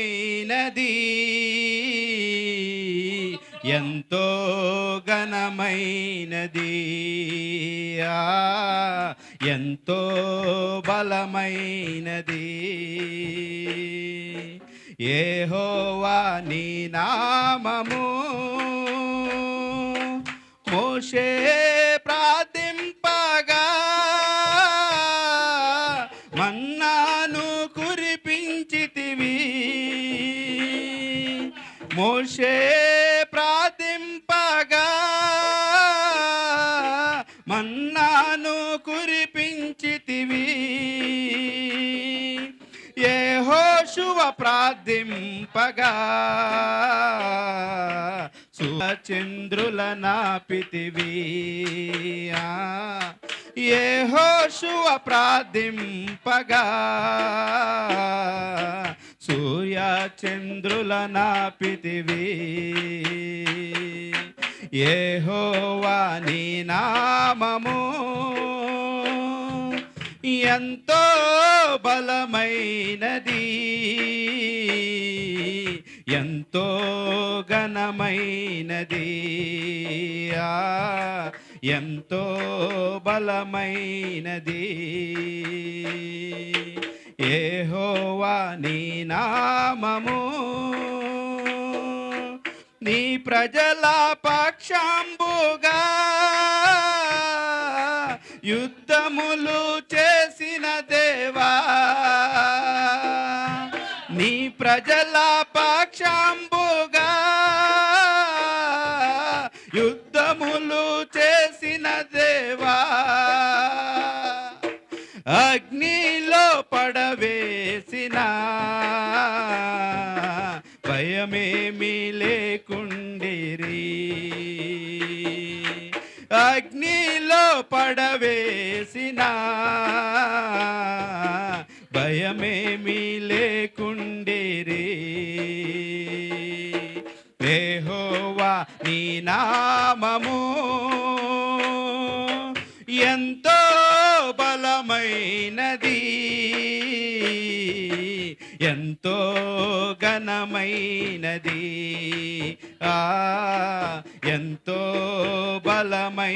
ఘనమైనది ఎంతో ఘనమైనది. ఆ, ఎంతో బలమైనది. ఏహోవా నీ నామము మోషే ప్రార్థింపగా. చంద్రుల నాపితివి ఏ హోషువ ప్రార్థింపగా. సూర్య చంద్రుల నాపితివి ఏ హోవా నీ నామము. ఎంతో బలమైనది. ఎంతో ఘనమైనది. ఆ, ఎంతో బలమైనది. ఏహోవా నీ నామము నీ ప్రజల పక్షంబుగా యుద్ధములు చే ప్రజల పక్షంబుగా యుద్ధములు చేసిన దేవా అగ్నిలో పడవేసిన భయమేమీ లేకుండిరి. అగ్నిలో పడవేసిన భయమేమి లేకు నామము. ఎంతో బలమైనది. ఎంతో ఘనమైనది. ఆ ఎంతో బలమైనది.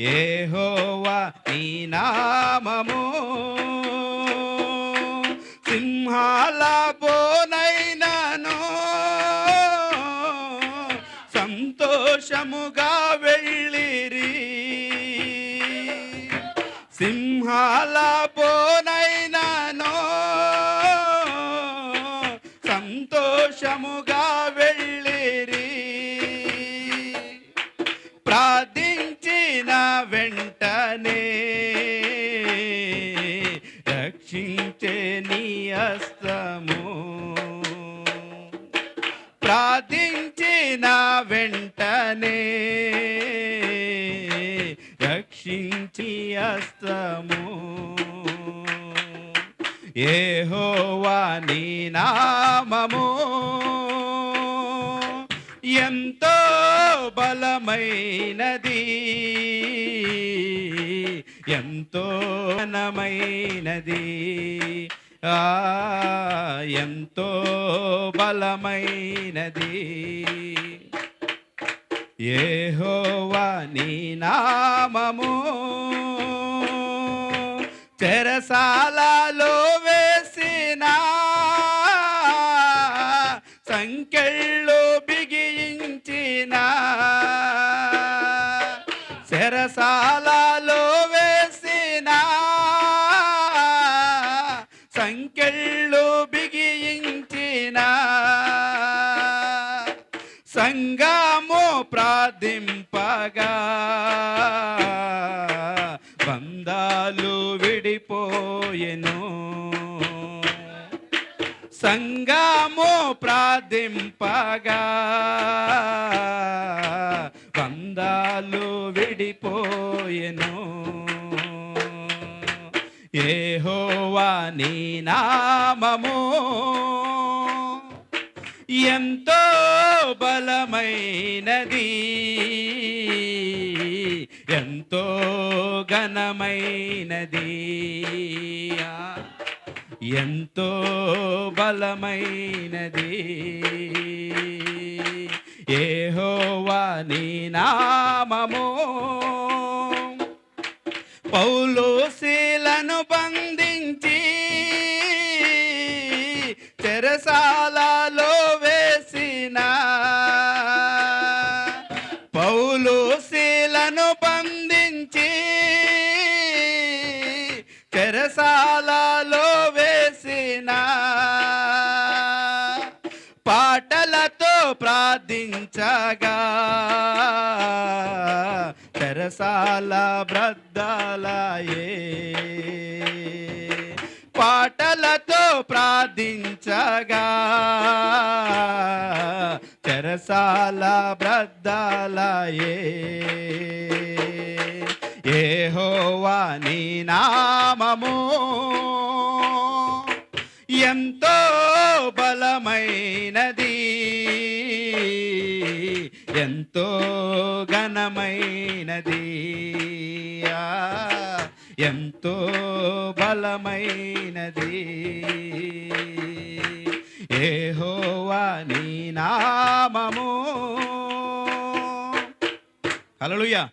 ఏహోవా నీ నామము. సింహాల బోనైనను సంతోషముగా వెళ్ళిరి. ప్రార్థించిన వెంటనే రక్షించే నీ అస్తము. ప్రార్థించిన వెంటనే రక్షించి అస్తము. ఏ హోవా నీ నామము ఎంతో బలమైనది. ఎంతో ఘనమైనది. ఆ ఎంతో బలమైనది. ఏహోవా నీ నామము చెరసాలలో బంధాలు విడిపోయెను. సంగము ప్రార్థింపగా బంధాలు విడిపోయెను. ఏహోవా నీ నామము ఎంతో బలమైనది. ఘనమైనది ఎంతో బలమైనది. ఏహోవా నీ నామము. పౌలు శీలను బంధించి చెరసాలలో వేసిన పౌలు శీలను బంధించి సాలలో వేసిన పాటలతో ప్రార్థించగా తెరసాల బ్రద్దలయే. పాటలతో ప్రార్థించగా తెరసాల బ్రద్దలయే. యహోవా నీ నామము. ఎంతో బలమైనది ఎంతో ఘనమైనది. ఎంతో బలమైనది. ఏహోవా నీ నామము. హల్లెలూయా.